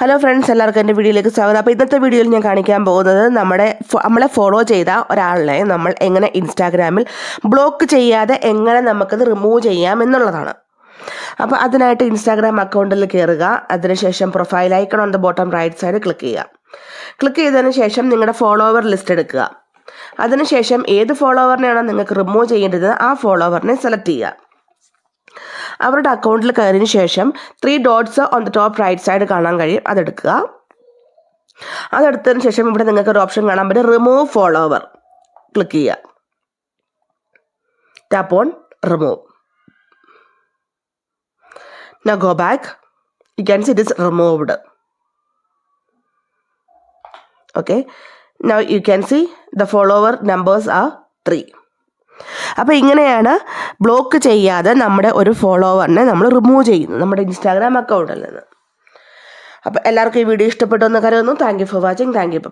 Hello friends എല്ലാവർക്കും എന്റെ വീഡിയോയിലേക്ക് സ്വാഗതം. അപ്പോൾ ഇന്നത്തെ വീഡിയോയിൽ ഞാൻ കാണിക്കാൻ പോകുന്നത് നമ്മുടെ നമ്മളെ ഫോളോ ചെയ്ത ഒരാളെ നമ്മൾ എങ്ങനെ ഇൻസ്റ്റാഗ്രാമിൽ ബ്ലോക്ക് ചെയ്യാതെ എങ്ങനെ നമുക്കത് റിമൂവ് ചെയ്യാം എന്നുള്ളതാണ്. അപ്പോൾ അതിനായിട്ട് ഇൻസ്റ്റാഗ്രാം അക്കൗണ്ടിൽ കയറുക അതിനുശേഷം profile icon on the bottom right side click ചെയ്യുക. ക്ലിക്ക് ചെയ്തതിന് ശേഷം നിങ്ങളുടെ ഫോളോവർ ലിസ്റ്റ് എടുക്കുക. അതിനുശേഷം ഏത് ഫോളോവറിനെയാണോ നിങ്ങൾക്ക് റിമൂവ് ചെയ്യേണ്ടത് ആ ഫോളോവറിനെ സെലക്ട് ചെയ്യുക. അവരുടെ അക്കൗണ്ടിൽ കയറിയതിന് ശേഷം three dots on the top right side കാണാൻ കഴിയും. അതെടുക്കുക. അതെടുത്തതിന് ശേഷം ഇവിടെ നിങ്ങൾക്ക് ഒരു ഓപ്ഷൻ കാണാൻ പറ്റും. റിമൂവ് ഫോളോവർ ക്ലിക്ക് ചെയ്യുക. Tap on remove Now go back you can see it is removed. Okay. Now you can see the follower numbers are 3. അപ്പോൾ ഇങ്ങനെയാണ് ബ്ലോക്ക് ചെയ്യാതെ നമ്മുടെ ഒരു ഫോളോവറിനെ നമ്മൾ റിമൂവ് ചെയ്യുന്നത് നമ്മുടെ ഇൻസ്റ്റാഗ്രാം അക്കൗണ്ടിൽ നിന്ന്. അപ്പോൾ എല്ലാവർക്കും ഈ വീഡിയോ ഇഷ്ടപ്പെട്ടു എന്ന് കരുതുന്നു. Thank you for watching thank you bye